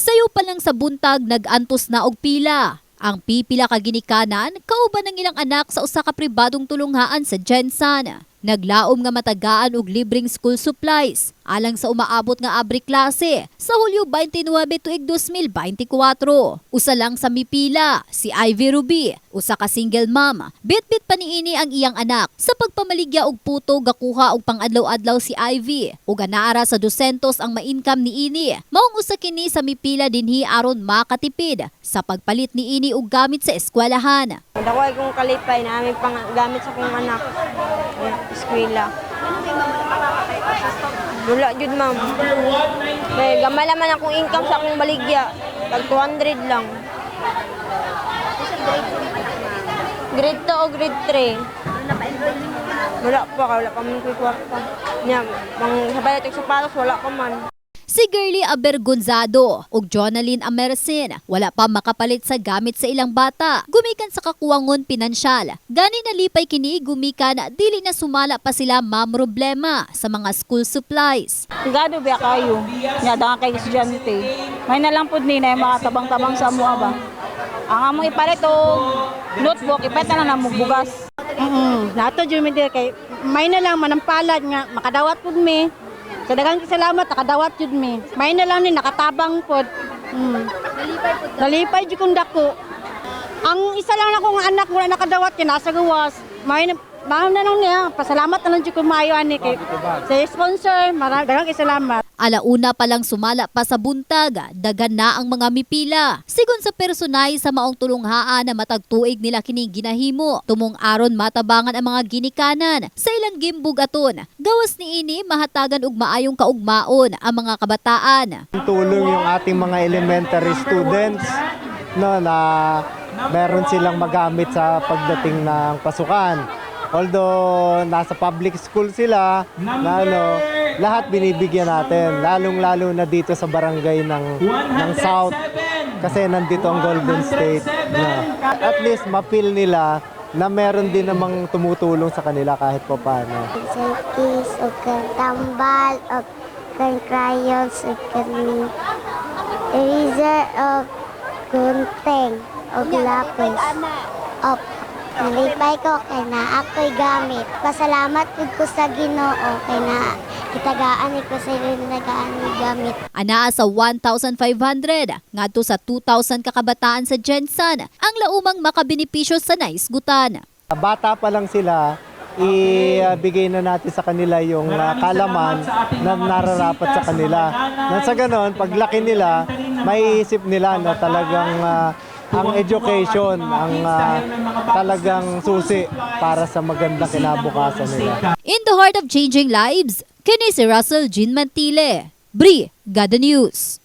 Sayo pa lang sa buntag nag-antos na og pila. Ang pipila ka ginikanan kauban ng ilang anak sa usa ka pribadong tulunghaan sa Jensan. Naglaom nga matagaan og libreng school supplies alang sa umaabot nga abri klase sa Hulyo 29 tuig 2024. Usa lang sa mipila si Ivy Ruby, usa ka single mom. Bitbit pa niini ang iyang anak sa pagpamaligya og puto gakuha og pangadlaw-adlaw si Ivy. Ug anaara sa 200 ang ma-income niini. Maong usa kini sa mipila dinhi aron makatipid sa pagpalit niini og gamit sa eskwelahan. Dako ay kalipay na aming pang gamit sa kong anak. Eskwela. Wala jud ma'am. Kay gamay naman akong income sa akong baligya. Tag 200 lang. Grade 2 o grade 3. Wala pa, wala pa man ko'y kwarta. Nya, pang sabayat og sapatos, wala pa man. Si Girlie Abergonzado ug Jonalyn Amersin wala pa makapalit sa gamit sa ilang bata. Gumikan sa kakuwangon pinansyal. Gani nalipay kini gumikan dili na sumala pa sila mamroblema sa mga school supplies. Gado ba kayo? Nya da kay estudyante. May na lang pud ni na mga tabang-tabang sa mua ba. Ang among ipalit og notebook ipalit na lang mo bugas. Mm, nato jud mi kay may na lang manampalad nga makadawat pud mi. Sa daghang salamat nakadawat jud mi. May na lang ni nakatabang pud. Mm. Nalipay pud. Nalipay jud kung dako. Ang isa lang akong anak wala nakadawat kay nasa gawas. May na Mahal na lang niya. Pasalamat na lang jud ko maayo ani kay sa sponsor. Maraming daghang salamat. Alauna pa lang sumala pa sa buntag, dagan na ang mga mipila. Sigon sa personay sa maong tulunghaan na matagtuig nila kining ginahimo, tumong aron matabangan ang mga ginikanan sa ilang gimbug aton. Gawas ni ini mahatagan og maayong kaugmaon ang mga kabataan. tulong yung ating mga elementary students no na meron silang magamit sa pagdating ng pasukan. Although nasa public school sila, na ano, lahat binibigyan natin, lalong-lalo na dito sa barangay ng ng South kasi nandito ang Golden State. No. At least mapil nila na meron din namang tumutulong sa kanila kahit pa paano. Selfies, o kang tambal, o kang crayons, o kang eraser, o gunting, o lapis. O, nalipay ko kay na ako'y gamit. Pasalamat pud ko sa ginoo kay na kitagaan ko sa nagaan ni gamit. Anaa sa 1,500 ngadto sa 2,000 kakabataan sa Jensan ang laumang makabenepisyo sa naisgutan. Bata pa lang sila, ibigay na natin sa kanila yung uh, kalaman na nararapat sa kanila. Nang sa ganon, paglaki nila, maiisip nila na talagang uh, ang education ang uh, talagang susi para sa magandang kinabukasan nila. In the heart of changing lives, kini si Russell Jean Mantile. Bri, Gada News.